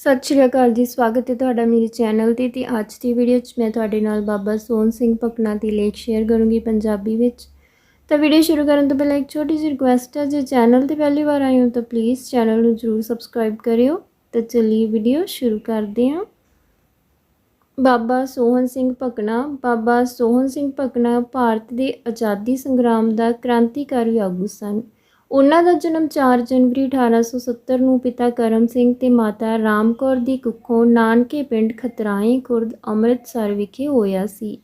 ਸਤਿ ਸ਼੍ਰੀ ਅਕਾਲ ਜੀ, ਸਵਾਗਤ ਹੈ ਤੁਹਾਡਾ ਮੇਰੇ ਚੈਨਲ ਤੇ ਤੇ ਅੱਜ ਦੀ ਵੀਡੀਓ 'ਚ ਮੈਂ ਤੁਹਾਡੇ ਨਾਲ ਬਾਬਾ ਸੋਹਣ ਸਿੰਘ ਭਕਨਾ ਦੀ ਲੇਖ ਸ਼ੇਅਰ ਕਰੂੰਗੀ ਪੰਜਾਬੀ ਵਿੱਚ। ਤਾਂ ਵੀਡੀਓ ਸ਼ੁਰੂ ਕਰਨ ਤੋਂ ਪਹਿਲਾਂ ਇੱਕ ਛੋਟੀ ਜਿਹੀ ਰਿਕੁਐਸਟ ਹੈ, ਜੇ ਚੈਨਲ ਤੇ ਪਹਿਲੀ ਵਾਰ ਆਏ ਹੋ ਤਾਂ ਪਲੀਜ਼ ਚੈਨਲ ਨੂੰ ਜਰੂਰ ਸਬਸਕ੍ਰਾਈਬ ਕਰਿਓ। ਤਾਂ ਚਲਿਏ ਵੀਡੀਓ ਸ਼ੁਰੂ ਕਰਦੇ ਹਾਂ। ਬਾਬਾ ਸੋਹਨ ਸਿੰਘ ਭਕਨਾ ਬਾਬਾ ਸੋਹਨ ਸਿੰਘ ਭਕਨਾ ਭਾਰਤ ਦੇ ਆਜ਼ਾਦੀ ਸੰਗਰਾਮ ਦਾ ਕ੍ਰਾਂਤੀਕਾਰੀ ਆਗੂ ਸਨ। ਉਹਨਾਂ ਦਾ ਜਨਮ 4 ਜਨਵਰੀ 1870 ਨੂੰ ਪਿਤਾ ਕਰਮ ਸਿੰਘ ਤੇ ਮਾਤਾ ਰਾਮ ਕੌਰ ਦੀ ਕੁੱਖੋਂ ਨਾਨਕੇ ਪਿੰਡ ਖਤਰਾਏ ਖੁਰਦ ਅੰਮ੍ਰਿਤਸਰ ਵਿਖੇ ਹੋਇਆ ਸੀ।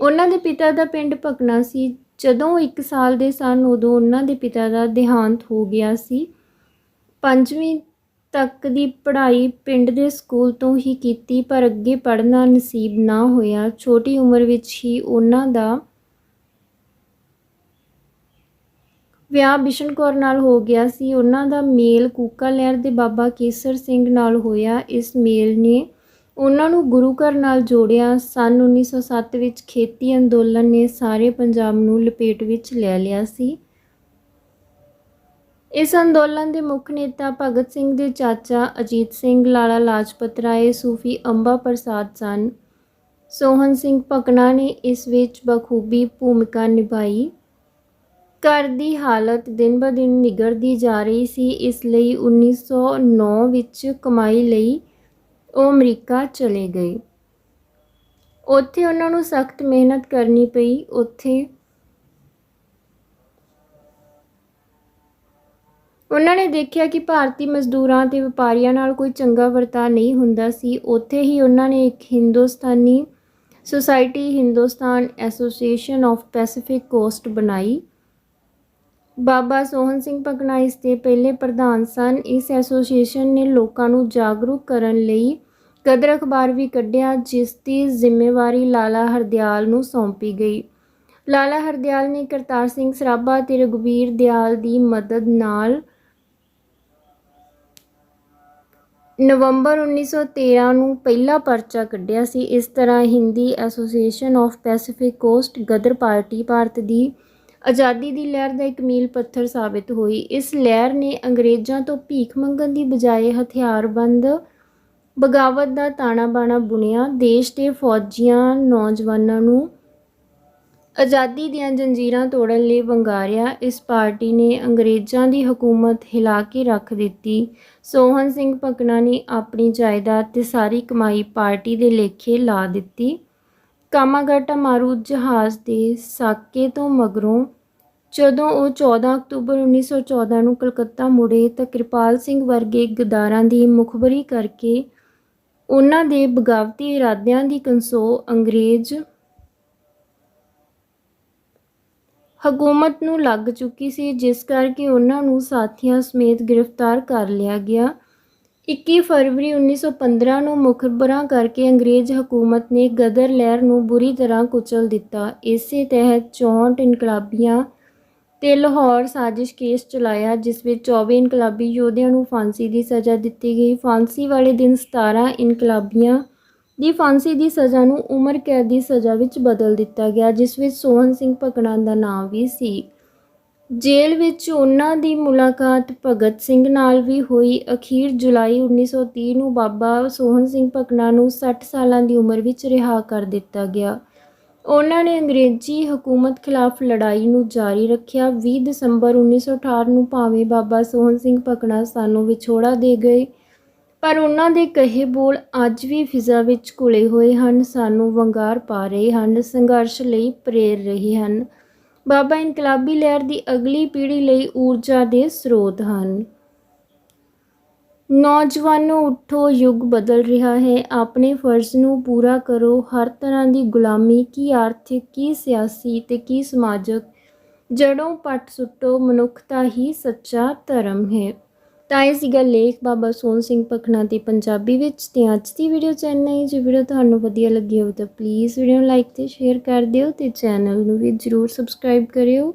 ਉਹਨਾਂ ਦੇ ਪਿਤਾ ਦਾ ਪਿੰਡ ਭਕਨਾ ਸੀ। ਜਦੋਂ 1 ਸਾਲ ਦੇ ਸਨ, ਉਦੋਂ ਉਹਨਾਂ ਦੇ ਪਿਤਾ ਦਾ ਦੇਹਾਂਤ ਹੋ ਗਿਆ ਸੀ। ਪੰਜਵੀਂ ਤੱਕ ਦੀ ਪੜ੍ਹਾਈ ਪਿੰਡ ਦੇ ਸਕੂਲ ਤੋਂ ਹੀ ਕੀਤੀ, ਪਰ ਅੱਗੇ ਪੜ੍ਹਨਾ ਨਸੀਬ ਨਾ ਹੋਇਆ। ਛੋਟੀ ਉਮਰ ਵਿੱਚ ਹੀ ਉਹਨਾਂ ਦਾ ਵਿਆਹ ਬਿਸ਼ਨ ਕੌਰ ਨਾਲ ਹੋ ਗਿਆ ਸੀ। ਉਹਨਾਂ ਦਾ ਮੇਲ ਕੂਕਾ ਲਹਿਰ ਦੇ ਬਾਬਾ ਕੇਸਰ ਸਿੰਘ ਨਾਲ ਹੋਇਆ। ਇਸ ਮੇਲ ਨੇ ਉਹਨਾਂ ਨੂੰ ਗੁਰੂ ਘਰ ਨਾਲ ਜੋੜਿਆ। ਸਨ 1907 ਵਿੱਚ ਖੇਤੀ ਅੰਦੋਲਨ ਨੇ ਸਾਰੇ ਪੰਜਾਬ ਨੂੰ ਲਪੇਟ ਵਿੱਚ ਲੈ ਲਿਆ ਸੀ। ਇਸ ਅੰਦੋਲਨ ਦੇ ਮੁੱਖ ਨੇਤਾ ਭਗਤ ਸਿੰਘ ਦੇ ਚਾਚਾ ਅਜੀਤ ਸਿੰਘ, ਲਾਲਾ ਲਾਜਪਤ ਰਾਏ, ਸੂਫੀ ਅੰਬਾ ਪ੍ਰਸਾਦ ਸਨ। ਸੋਹਨ ਸਿੰਘ ਭਕਨਾ ਨੇ ਇਸ ਵਿੱਚ ਬਖੂਬੀ ਭੂਮਿਕਾ ਨਿਭਾਈ। ਘਰ ਦੀ ਹਾਲਤ ਦਿਨ ਬ ਦਿਨ ਨਿਗਰਦੀ ਜਾ ਰਹੀ ਸੀ, ਇਸ ਲਈ 1909 ਵਿੱਚ ਕਮਾਈ ਲਈ ਉਹ ਅਮਰੀਕਾ ਚਲੇ ਗਏ। ਉੱਥੇ ਉਹਨਾਂ ਨੂੰ ਸਖਤ ਮਿਹਨਤ ਕਰਨੀ ਪਈ। ਉੱਥੇ ਉਹਨਾਂ ਨੇ ਦੇਖਿਆ ਕਿ ਭਾਰਤੀ ਮਜ਼ਦੂਰਾਂ ਤੇ ਵਪਾਰੀਆਂ ਨਾਲ ਕੋਈ ਚੰਗਾ ਵਰਤਾਅ ਨਹੀਂ ਹੁੰਦਾ ਸੀ। ਉੱਥੇ ਹੀ ਉਹਨਾਂ ਨੇ ਇੱਕ Hindustani society, Hindustan association of Pacific coast ਬਣਾਈ। ਬਾਬਾ ਸੋਹਨ ਸਿੰਘ ਭਕਨਾ ਇਸ ਦੇ ਪਹਿਲੇ ਪ੍ਰਧਾਨ ਸਨ। ਇਸ ਐਸੋਸੀਏਸ਼ਨ ਨੇ ਲੋਕਾਂ ਨੂੰ ਜਾਗਰੂਕ ਕਰਨ ਲਈ ਕਦਰ ਅਖਬਾਰ ਵੀ ਕੱਢਿਆ, ਜਿਸ ਦੀ ਜ਼ਿੰਮੇਵਾਰੀ ਲਾਲਾ ਹਰਦਿਆਲ ਨੂੰ ਸੌਂਪੀ ਗਈ। ਲਾਲਾ ਹਰਦਿਆਲ ਨੇ ਕਰਤਾਰ ਸਿੰਘ ਸਰਾਭਾ ਤੇ ਰਘੁਵੀਰ ਦਿਆਲ ਦੀ ਮਦਦ ਨਾਲ ਨਵੰਬਰ 1913 ਨੂੰ ਪਹਿਲਾ ਪਰਚਾ ਕੱਢਿਆ ਸੀ। ਇਸ ਤਰ੍ਹਾਂ Hindi association of Pacific coast, Ghadar party, Bharat ਦੀ ਆਜ਼ਾਦੀ ਦੀ ਲਹਿਰ ਦਾ ਇੱਕ ਮੀਲ ਪੱਥਰ ਸਾਬਿਤ ਹੋਈ। ਇਸ ਲਹਿਰ ਨੇ ਅੰਗਰੇਜ਼ਾਂ ਤੋਂ ਭੀਖ ਮੰਗਣ ਦੀ ਬਜਾਏ ਹਥਿਆਰਬੰਦ ਬਗਾਵਤ ਦਾ ਤਾਣਾ ਬਾਣਾ ਬੁਣਿਆ। ਦੇਸ਼ ਦੇ ਫੌਜੀਆਂ, ਨੌਜਵਾਨਾਂ ਨੂੰ ਆਜ਼ਾਦੀ ਦੀਆਂ ਜੰਜੀਰਾਂ ਤੋੜਨ ਲਈ ਵੰਗਾਰਿਆ। ਇਸ ਪਾਰਟੀ ਨੇ ਅੰਗਰੇਜ਼ਾਂ ਦੀ ਹਕੂਮਤ ਹਿਲਾ ਕੇ ਰੱਖ ਦਿੱਤੀ। ਸੋਹਨ ਸਿੰਘ ਭਕਨਾ ਨੇ ਆਪਣੀ ਜਾਇਦਾਦ ਤੇ ਸਾਰੀ ਕਮਾਈ ਪਾਰਟੀ ਦੇ ਲੇਖੇ ਲਾ ਦਿੱਤੀ। ਕਾਮਾਗਾਟਾ ਮਾਰੂ ਜਹਾਜ਼ ਦੇ ਸਾਕੇ ਤੋਂ ਮਗਰੋਂ ਜਦੋਂ ਉਹ 14 ਅਕਤੂਬਰ 1914 ਨੂੰ ਕਲਕੱਤਾ ਮੁੜੇ ਤਾਂ ਕਿਰਪਾਲ ਸਿੰਘ ਵਰਗੇ ਗਦਾਰਾਂ ਦੀ ਮੁਖਬਰੀ ਕਰਕੇ ਉਹਨਾਂ ਦੇ ਬਗਾਵਤੀ ਇਰਾਦਿਆਂ ਦੀ ਕੰਸੋ ਅੰਗਰੇਜ਼ ਹਕੂਮਤ ਨੂੰ ਲੱਗ ਚੁੱਕੀ ਸੀ, ਜਿਸ ਕਰਕੇ ਉਹਨਾਂ ਨੂੰ ਸਾਥੀਆਂ ਸਮੇਤ ਗ੍ਰਿਫਤਾਰ ਕਰ ਲਿਆ ਗਿਆ। 21 ਫਰਵਰੀ 1915 ਨੂੰ ਮੁਖਬਰਾਂ ਕਰਕੇ ਅੰਗਰੇਜ਼ ਹਕੂਮਤ ਨੇ ਗਦਰ ਲਹਿਰ ਨੂੰ ਬੁਰੀ ਤਰ੍ਹਾਂ ਕੁਚਲ ਦਿੱਤਾ। ਇਸੇ ਤਹਿਤ 64 ਇਨਕਲਾਬੀਆਂ ਤੇ ਲਾਹੌਰ ਸਾਜ਼ਿਸ਼ ਕੇਸ ਚਲਾਇਆ, ਜਿਸ ਵਿੱਚ 24 ਇਨਕਲਾਬੀ ਯੋਧਿਆਂ ਨੂੰ ਫਾਂਸੀ ਦੀ ਸਜ਼ਾ ਦਿੱਤੀ ਗਈ। ਫਾਂਸੀ ਵਾਲੇ ਦਿਨ 17 ਇਨਕਲਾਬੀਆਂ ਦੀ ਫਾਂਸੀ ਦੀ ਸਜ਼ਾ ਨੂੰ ਉਮਰ ਕੈਦ ਦੀ ਸਜ਼ਾ ਵਿੱਚ ਬਦਲ ਦਿੱਤਾ ਗਿਆ, ਜਿਸ ਵਿੱਚ ਸੋਹਨ ਸਿੰਘ ਭਕਨਾ ਦਾ ਨਾਮ ਵੀ ਸੀ। ਜੇਲ੍ਹ ਵਿੱਚ ਉਹਨਾਂ ਦੀ ਮੁਲਾਕਾਤ ਭਗਤ ਸਿੰਘ ਨਾਲ ਵੀ ਹੋਈ। ਅਖੀਰ ਜੁਲਾਈ 1930 ਨੂੰ ਬਾਬਾ ਸੋਹਨ ਸਿੰਘ ਭਕਨਾ ਨੂੰ 60 ਸਾਲਾਂ ਦੀ ਉਮਰ ਵਿੱਚ ਰਿਹਾ ਕਰ ਦਿੱਤਾ ਗਿਆ। ਉਹਨਾਂ ਨੇ ਅੰਗਰੇਜ਼ੀ ਹਕੂਮਤ ਖਿਲਾਫ ਲੜਾਈ ਨੂੰ ਜਾਰੀ ਰੱਖਿਆ। 20 ਦਸੰਬਰ 1918 ਨੂੰ ਭਾਵੇਂ ਬਾਬਾ ਸੋਹਨ ਸਿੰਘ ਭਕਨਾ ਸਾਨੂੰ ਵਿਛੋੜਾ ਦੇ ਗਏ, ਪਰ ਉਹਨਾਂ ਦੇ ਕਹੇ ਬੋਲ ਅੱਜ ਵੀ ਫਿਜ਼ਾ ਵਿੱਚ ਘੁਲੇ ਹੋਏ ਹਨ, ਸਾਨੂੰ ਵੰਗਾਰ ਪਾ ਰਹੇ ਹਨ, ਸੰਘਰਸ਼ ਲਈ ਪ੍ਰੇਰ ਰਹੇ ਹਨ। ਬਾਬਾ ਇਨਕਲਾਬੀ ਲਹਿਰ ਦੀ ਅਗਲੀ ਪੀੜ੍ਹੀ ਲਈ ਊਰਜਾ ਦੇ ਸਰੋਤ ਹਨ। ਨੌਜਵਾਨੋ, ਉਠੋ, ਯੁੱਗ ਬਦਲ ਰਿਹਾ ਹੈ। ਆਪਣੇ ਫਰਜ਼ ਨੂੰ ਪੂਰਾ ਕਰੋ। ਹਰ ਤਰ੍ਹਾਂ ਦੀ ਗੁਲਾਮੀ, ਕੀ ਆਰਥਿਕ, ਕੀ ਸਿਆਸੀ ਤੇ ਕੀ ਸਮਾਜਿਕ ਜੜੋਂ ਪੱਟ ਸੁੱਟੋ। ਮਨੁੱਖਤਾ ਹੀ ਸੱਚਾ ਧਰਮ ਹੈ। ਤਾਂ ਇਹ ਸੀਗਾ ਲੇਖ ਬਾਬਾ ਸੋਹਣ ਸਿੰਘ ਪਖਣਾ ਦੀ ਪੰਜਾਬੀ ਵਿੱਚ ਤੇ ਅੱਜ ਦੀ ਵੀਡੀਓ ਚੈਨਲ ਹੈ। ਜੇ ਵੀਡੀਓ ਤੁਹਾਨੂੰ ਵਧੀਆ ਲੱਗੀ ਹੋਵੇ ਤਾਂ ਪਲੀਜ਼ ਵੀਡੀਓ ਨੂੰ ਲਾਈਕ ਤੇ ਸ਼ੇਅਰ ਕਰ ਦਿਓ ਤੇ ਚੈਨਲ ਨੂੰ ਵੀ ਜਰੂਰ ਸਬਸਕ੍ਰਾਈਬ ਕਰਿਓ।